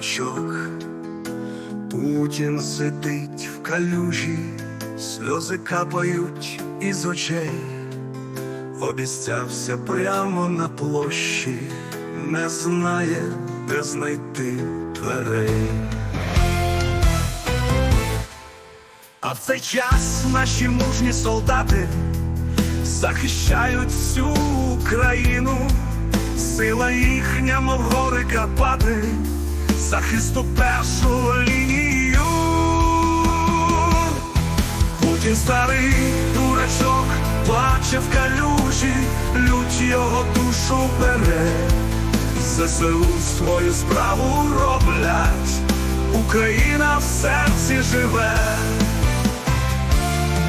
дурачок. Путін сидить в калюжі, сльози капають із очей, обіцявся прямо на площі, не знає, де знайти дверей. А в цей час наші мужні солдати захищають всю Україну, сила їхня, мов гори Карпати, захисту першу лінію. Путін старий дурачок, плаче в калюжі, лють його душу бере. ЗСУ свою справу роблять, Україна в серці живе.